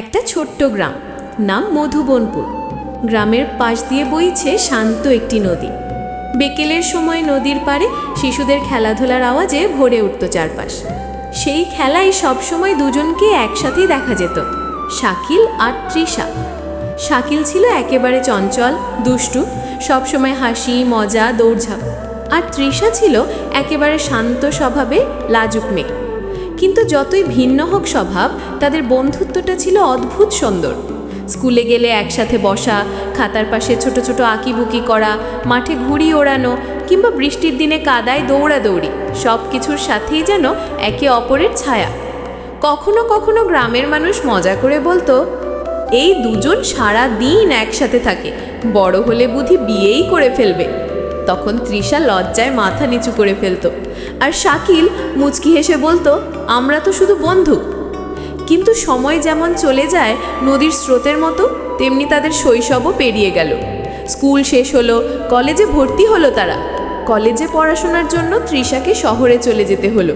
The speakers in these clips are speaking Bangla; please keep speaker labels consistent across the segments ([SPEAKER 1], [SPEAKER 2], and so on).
[SPEAKER 1] একটা ছোট্ট গ্রাম, নাম মধুবনপুর। গ্রামের পাশ দিয়ে বইছে শান্ত একটি নদী। বিকেলের সময় নদীর পাড়ে শিশুদের খেলাধুলার আওয়াজে ভরে উঠত চারপাশ। সেই খেলায় সবসময় দুজনকে একসাথেই দেখা যেত, শাকিল আর তৃষা। শাকিল ছিল একেবারে চঞ্চল, দুষ্টু, সবসময় হাসি, মজা, দৌড়ঝাঁপ। আর তৃষা ছিল একেবারে শান্ত স্বভাবে, লাজুক মেয়ে। কিন্তু যতই ভিন্ন হোক স্বভাব, তাদের বন্ধুত্বটা ছিল অদ্ভুত সুন্দর। স্কুলে গেলে একসাথে বসা, খাতার পাশে ছোট ছোট আঁকিবুকি করা, মাঠে ঘুড়ি ওড়ানো, কিংবা বৃষ্টির দিনে কাদায় দৌড়াদৌড়ি সব কিছুর সাথেই যেন একে অপরের ছায়া। কখনো কখনো গ্রামের মানুষ মজা করে বলতো, এই দুজন সারা দিন একসাথে থাকে, বড় হলে বুদ্ধি বিয়েই করে ফেলবে। তখন তৃষা লজ্জায় মাথা নিচু করে ফেলতো। আর শাকিল মুচকি হেসে বলতো, আমরা তো শুধু বন্ধু। কিন্তু সময় যেমন চলে যায় নদীর স্রোতের মতো, তেমনি তাদের শৈশবও পেরিয়ে গেল। স্কুল শেষ হলো, কলেজে ভর্তি হলো তারা। কলেজে পড়াশোনার জন্য তৃষাকে শহরে চলে যেতে হলো।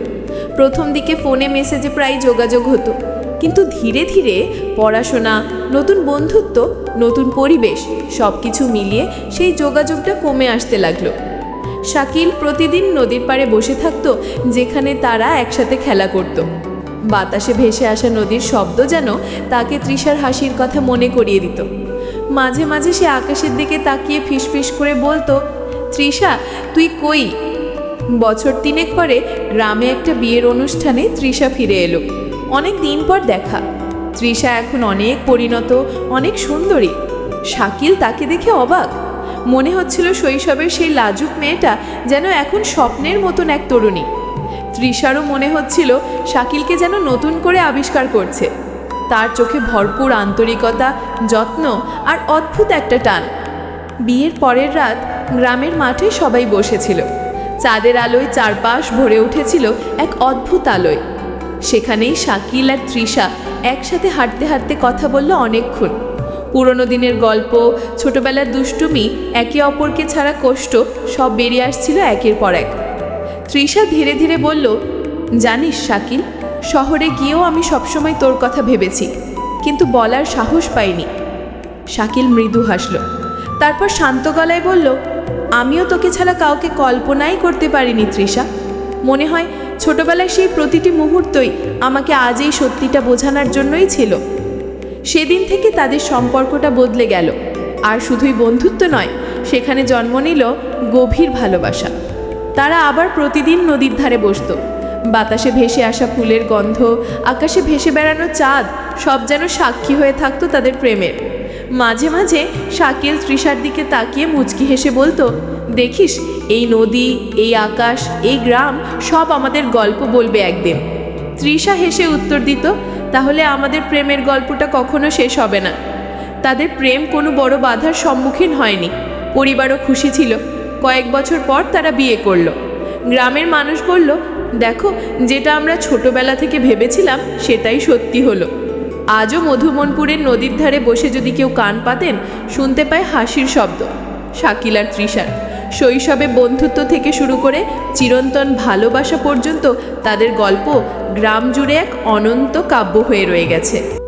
[SPEAKER 1] প্রথম দিকে ফোনে মেসেজে প্রায় যোগাযোগ হতো। কিন্তু ধীরে ধীরে পড়াশোনা, নতুন বন্ধুত্ব, নতুন পরিবেশ সব কিছু মিলিয়ে সেই যোগাযোগটা কমে আসতে লাগল। শাকিল প্রতিদিন নদীর পাড়ে বসে থাকত, যেখানে তারা একসাথে খেলা করত। বাতাসে ভেসে আসা নদীর শব্দ যেন তাকে তৃষার হাসির কথা মনে করিয়ে দিত। মাঝে মাঝে সে আকাশের দিকে তাকিয়ে ফিসফিস করে বলতো, তৃষা, তুই কই? বছর তিনেক পরে গ্রামে একটা বিয়ের অনুষ্ঠানে তৃষা ফিরে এলো। অনেক দিন পর দেখা। তৃষা এখন অনেক পরিণত, অনেক সুন্দরী। শাকিল তাকে দেখে অবাক। মনে হচ্ছিল শৈশবের সেই লাজুক মেয়েটা যেন এখন স্বপ্নের মতন এক তরুণী। তৃষারও মনে হচ্ছিল শাকিলকে যেন নতুন করে আবিষ্কার করছে। তার চোখে ভরপুর আন্তরিকতা, যত্ন আর অদ্ভুত একটা টান। বিয়ের পরের রাত গ্রামের মাঠে সবাই বসেছিল। চাঁদের আলোয় চারপাশ ভরে উঠেছিল এক অদ্ভুত আলোয়। সেখানেই শাকিল আর তৃষা একসাথে হাঁটতে হাঁটতে কথা বলল অনেকক্ষণ। পুরনো দিনের গল্প, ছোটবেলার দুষ্টুমি, একে অপরকে ছাড়া কষ্ট, সব বেরিয়ে আসছিল একের পর এক। তৃষা ধীরে ধীরে বলল, জানিস শাকিল, শহরে গিয়েও আমি সবসময় তোর কথা ভেবেছি, কিন্তু বলার সাহস পাইনি। শাকিল মৃদু হাসল। তারপর শান্ত গলায় বলল, আমিও তোকে ছাড়া কাউকে কল্পনাই করতে পারিনি, তৃষা। মনে হয় ছোটবেলায় সেই প্রতিটি মুহূর্তই আমাকে আজ এই সত্যিটা বোঝানোর জন্যই ছিল। সেদিন থেকে তাদের সম্পর্কটা বদলে গেল। আর শুধুই বন্ধুত্ব নয়, সেখানে জন্ম নিল গভীর ভালোবাসা। তারা আবার প্রতিদিন নদীর ধারে বসত। বাতাসে ভেসে আসা ফুলের গন্ধ, আকাশে ভেসে বেড়ানো চাঁদ, সব যেন সাক্ষী হয়ে থাকতো তাদের প্রেমের। মাঝে মাঝে শাকিল তৃষার দিকে তাকিয়ে মুচকি হেসে বলতো, দেখিস, এই নদী, এই আকাশ, এই গ্রাম, সব আমাদের গল্প বলবে একদিন। তৃষা হেসে উত্তর দিত তাহলে আমাদের প্রেমের গল্পটা কখনো শেষ হবে না। তাদের প্রেম কোনো বড় বাধার সম্মুখীন হয়নি। পরিবারও খুশি ছিল। কয়েক বছর পর তারা বিয়ে করল। গ্রামের মানুষ বলল, দেখো, যেটা আমরা ছোটবেলা থেকে ভেবেছিলাম, সেটাই সত্যি হলো। আজও মধুমনপুরের নদীর ধারে বসে যদি কেউ কান পাতেন, শুনতে পায় হাসির শব্দ। শাকিল আর তৃষার শৈশবে বন্ধুত্ব থেকে শুরু করে চিরন্তন ভালোবাসা পর্যন্ত তাদের গল্প গ্রাম জুড়ে এক অনন্ত কাব্য হয়ে রয়ে গেছে।